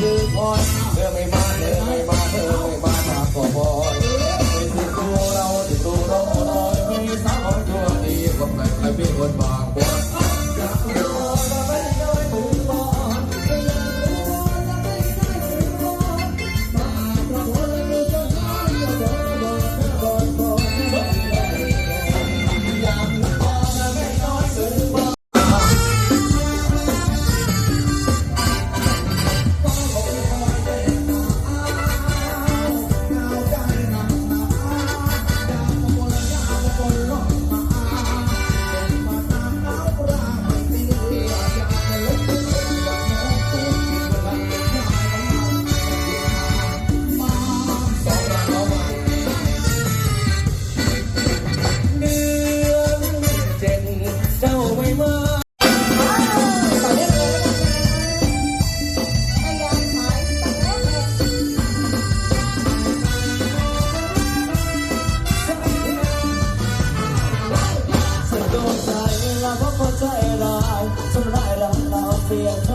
ลืมอ่อไม่มาเธอไม่มาเธอไม่มามาก็อยไม่ดตัเราดตัวเราน้อยไม่สาวคนตัวดีผมไม่เคยมีคนบางคน Yeah.